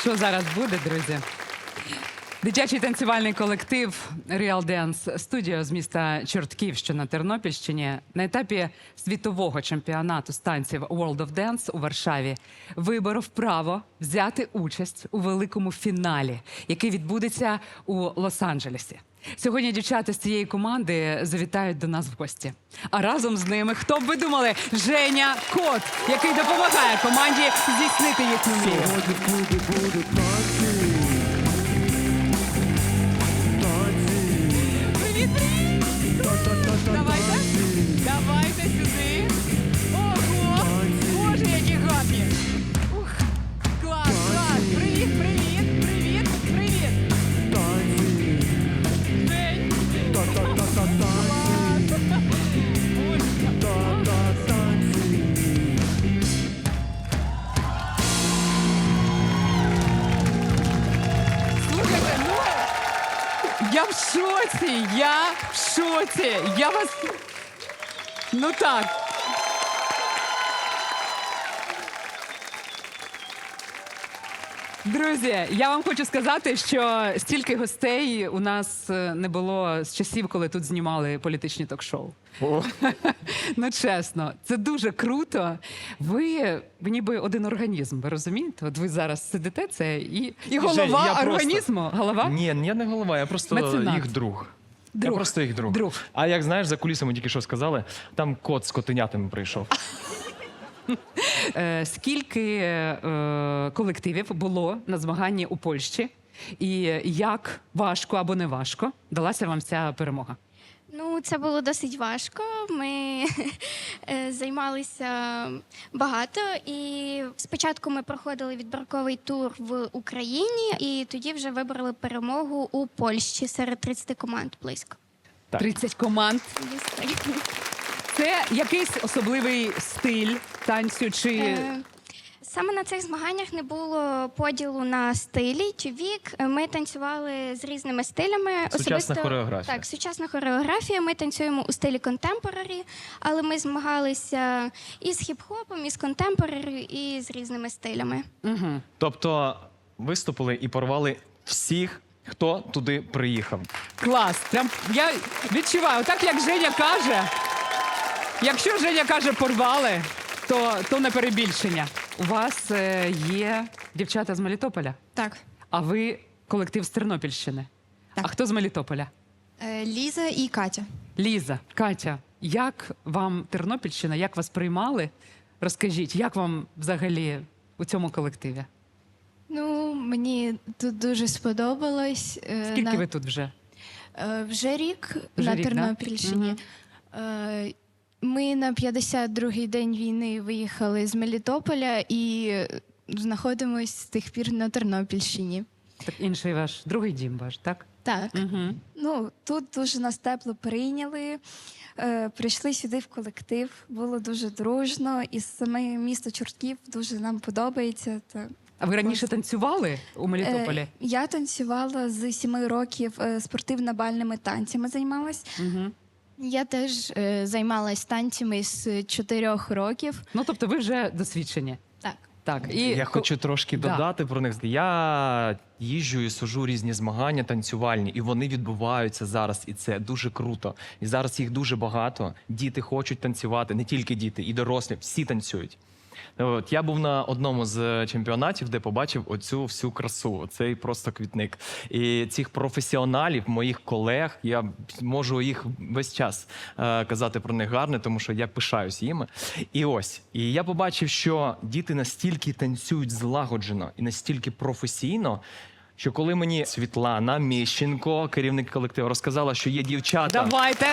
Що зараз буде, друзі? Дитячий танцювальний колектив Real Dance Studio з міста Чортків, що на Тернопільщині, на етапі світового чемпіонату з танців World of Dance у Варшаві виборов право взяти участь у великому фіналі, який відбудеться у Лос-Анджелесі. Сьогодні дівчата з цієї команди завітають до нас в гості. А разом з ними, хто б ви думали, Женя Кот, який допомагає команді здійснити їхню мрію. Сьогодні в клубі будуть танці. Танці. Привіт, привіт! Давайте. Давайте сюди. Шоці! Я в шоці! Я вас. Ну так. Друзі, я вам хочу сказати, що стільки гостей у нас е, не було з часів, коли тут знімали політичні ток-шоу. ну чесно, це дуже круто. Ви, ніби один організм, ви розумієте? От ви зараз сидите це і, і голова Жень, я просто- організму. Голова? Ні, я не голова, я просто Меценат. їх друг. Друг. Я просто їх друг. Друг. А як знаєш, за кулісами тільки що сказали, там кот з котенятами прийшов. Е, скільки е, колективів було на змаганні у Польщі, і як важко або не важко далася вам ця перемога? Ну, це було досить важко. Ми е, займалися багато, і спочатку ми проходили відбірковий тур в Україні, і тоді вже вибрали перемогу у Польщі серед 30 команд близько. Так. 30 команд. Це якийсь особливий стиль танцю чи Е, Саме на цих змаганнях не було поділу на стилі чи вік. Ми танцювали з різними стилями. Сучасна хореографія. Так, сучасна хореографія. Ми танцюємо у стилі контемпорарі, але ми змагалися і з хіп-хопом, і з контемпорарі, і з різними стилями. угу. Тобто виступили і порвали всіх, хто туди приїхав. клас. Прям я відчуваю, так як Женя каже. Якщо Женя каже порвали, то, то не перебільшення. У вас е, є дівчата з Мелітополя, Так. а ви колектив з Тернопільщини. Так. А хто з Мелітополя? Е, Ліза і Катя. Ліза, Катя, як вам Тернопільщина, як вас приймали? Розкажіть, як вам взагалі у цьому колективі? Ну, мені тут дуже сподобалось. Е, Скільки на- ви тут вже? Е, Вже рік Вже на рік, да? Тернопільщині. Е, Ми на 52-й день війни виїхали з Мелітополя і знаходимось з тих пір на Тернопільщині. Так інший ваш другий дім ваш, так? Так. Угу. Ну, тут дуже нас тепло прийняли. Е, прийшли сюди в колектив, було дуже дружно, і саме місто Чортків дуже нам подобається. Та, А ви раніше танцювали у Мелітополі? Е, я танцювала з сіми років е, спортивно-бальними танцями займалась. Угу. Я теж е, займалась танцями з чотирьох років. Ну, тобто ви вже досвідчені. Так. Так. І Я ко- хочу трошки Да. додати про них. Я їжджу і сужу різні змагання танцювальні, і вони відбуваються зараз. І це дуже круто. І зараз їх дуже багато. Діти хочуть танцювати, не тільки діти, і дорослі, всі танцюють. От я був на одному з чемпіонатів, де побачив оцю всю красу. Цей просто квітник. І цих професіоналів, моїх колег, я можу їх весь час е, казати про них гарне, тому що я пишаюсь їми. І ось, і я побачив, що діти настільки танцюють злагоджено і настільки професійно. Що коли мені Світлана Міщенко, керівник колективу, розказала, що є дівчата, Давайте.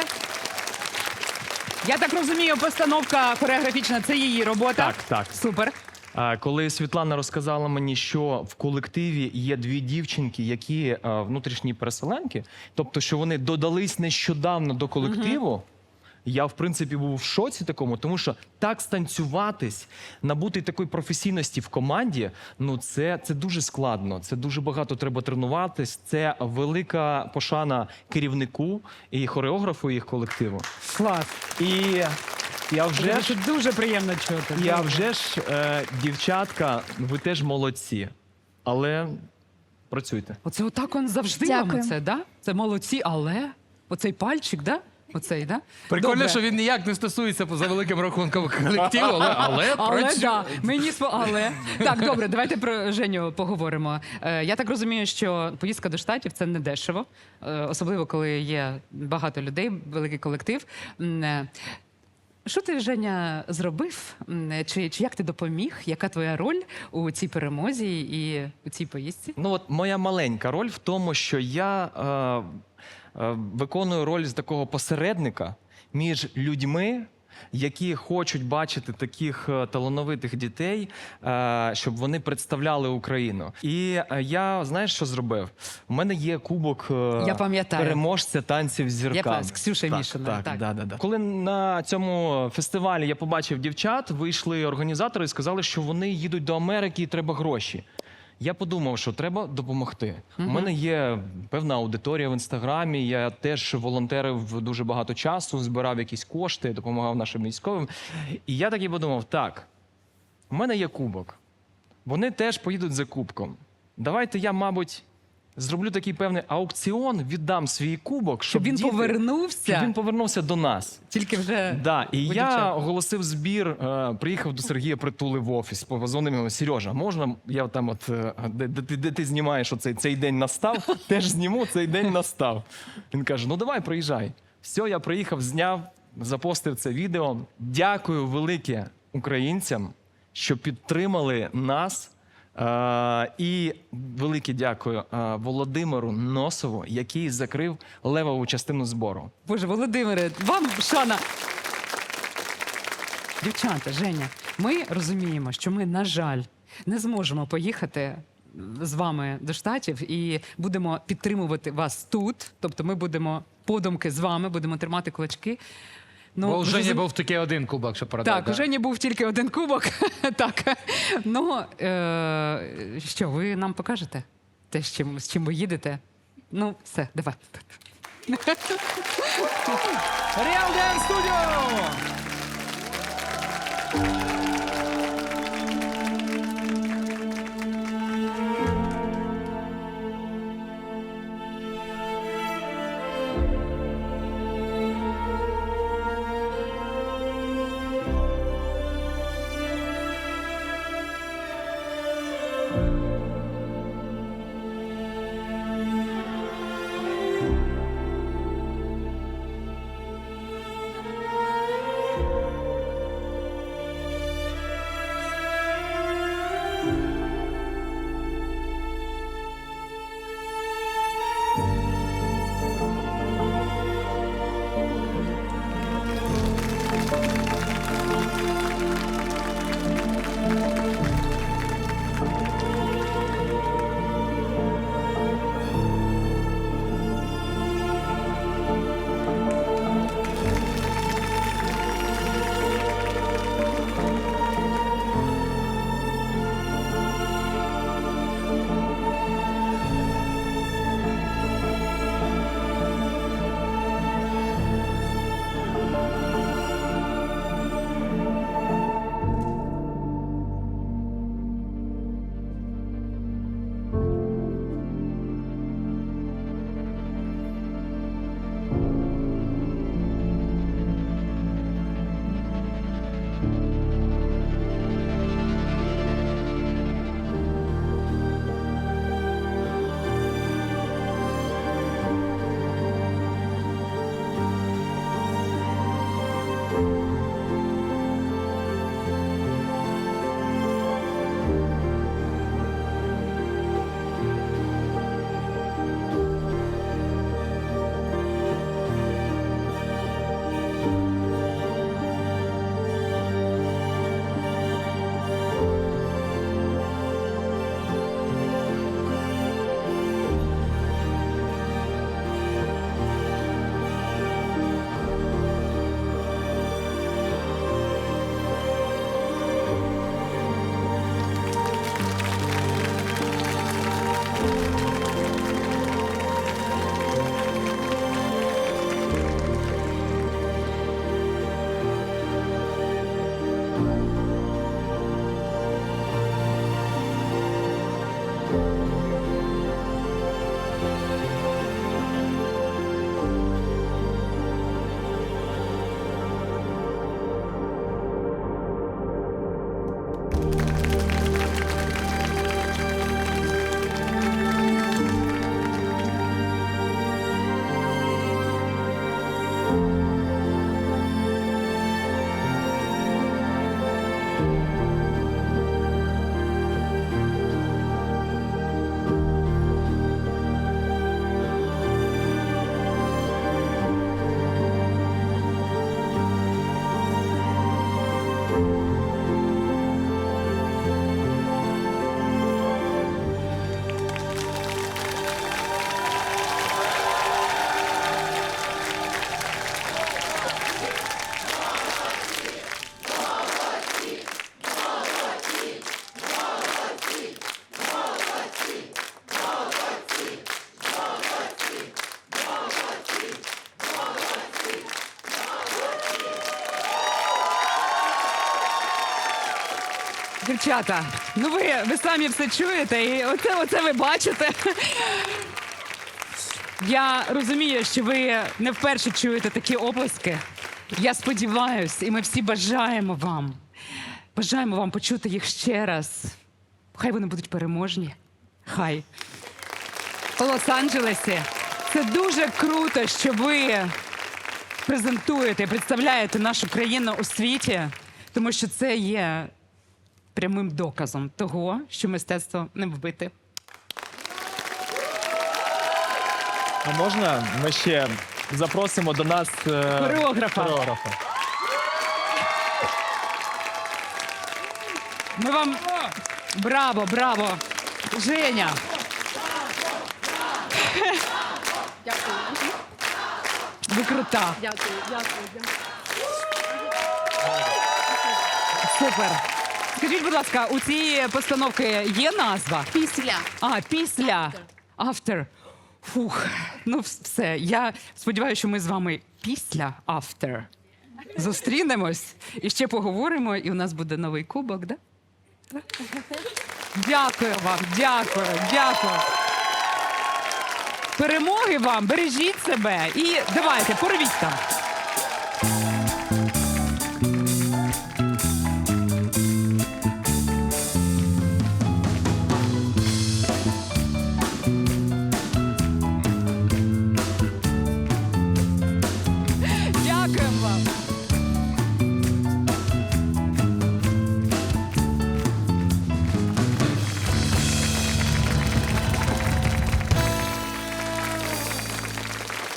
Я так розумію, постановка хореографічна це її робота. Так, так. Супер. Коли Світлана розказала мені, що в колективі є дві дівчинки, які а, внутрішні переселенки, тобто, що вони додались нещодавно до колективу. Я в принципі був в шоці такому, тому що так станцюватись, набути такої професійності в команді. Ну це, це дуже складно. Це дуже багато треба тренуватись. Це велика пошана керівнику і хореографу їх колективу. Клас. І я вже ж дуже приємно чути. я вже ж, е, дівчатка, ви теж молодці. але працюйте. Оце отак он завжди Дякую. вам оце, да? Це молодці, але оцей пальчик, да? Оцей, да? Прикольно, Добре. що він ніяк не стосується за великим рахунком колективу, але, але, Але працює. да, мені спо... але так, добре, давайте про Женю поговоримо. Е, я так розумію, що поїздка до штатів це не дешево, е, особливо коли є багато людей, великий колектив. М, е, Що ти, Женя, зробив? М, е, Чи, чи як ти допоміг? Яка твоя роль у цій перемозі і у цій поїздці? Ну от моя маленька роль в тому, що я е, е, виконую роль з такого посередника між людьми. Які хочуть бачити таких е, талановитих дітей, е, щоб вони представляли Україну. І я знаєш, що зробив? У мене є кубок Я переможця танців з зірками. пам'ятаю, з Ксюшею так, Мішиною, Так, так. Да, да, да. Коли на цьому фестивалі я побачив дівчат, вийшли організатори і сказали, що вони їдуть до Америки і треба гроші. Я подумав, що треба допомогти. У мене є певна аудиторія в інстаграмі. Я теж волонтерив дуже багато часу, збирав якісь кошти, допомагав нашим військовим. І я таки подумав: так, у мене є кубок. Вони теж поїдуть за кубком. Давайте я, мабуть, зроблю такий певний аукціон, віддам свій кубок, щоб, Щоб він діти- повернувся, щоб він повернувся до нас. тільки вже Да, і я оголосив збір, е, приїхав до Сергія Притули в офіс, позвонив йому, Сережа, можна я там, от е, де, де, ти- де ти знімаєш оцей цей день настав? Теж зніму, цей день настав. Він каже: Ну давай, приїжджай. Все, я приїхав, зняв, запостив це відео. Дякую велике українцям, що підтримали нас. Е, і велике дякую е, Володимиру Носову, який закрив левову частину збору. Боже, Володимире, вам шана. Дівчата, Женя, ми розуміємо, що ми, на жаль, не зможемо поїхати з вами до штатів і будемо підтримувати вас тут. Тобто, ми будемо подумки з вами, будемо тримати кулачки. Ну, Бо Жені був такий один кубок, що продав. Так, у Жені був тільки один кубок. так. Ну, е- що, ви нам покажете? Те, з чим, з чим ви їдете? Ну, все, давай. Real Dance Studio! Дівчата, ну ви, ви самі все чуєте, і оце, оце ви бачите. Я розумію, що ви не вперше чуєте такі оплески. Я сподіваюся, і ми всі бажаємо вам. Бажаємо вам почути їх ще раз. Хай вони будуть переможні. Хай. У Лос-Анджелесі. Це дуже круто, що ви презентуєте і представляєте нашу країну у світі, тому що це є прямим доказом того, що мистецтво не вбити. А можна ми ще запросимо до нас е, Хореографа. хореографа. Ми вам браво, браво! Женя! Ви крута. Дякую, дякую. Супер. Скажіть, будь ласка, у цієї постановки є назва? Після. А, після. After. Фух. Ну, все. Я сподіваюся, що ми з вами після after зустрінемось і ще поговоримо, і у нас буде новий кубок, да? Дякую вам, дякую, дякую. Перемоги вам, бережіть себе і давайте, порвіть там.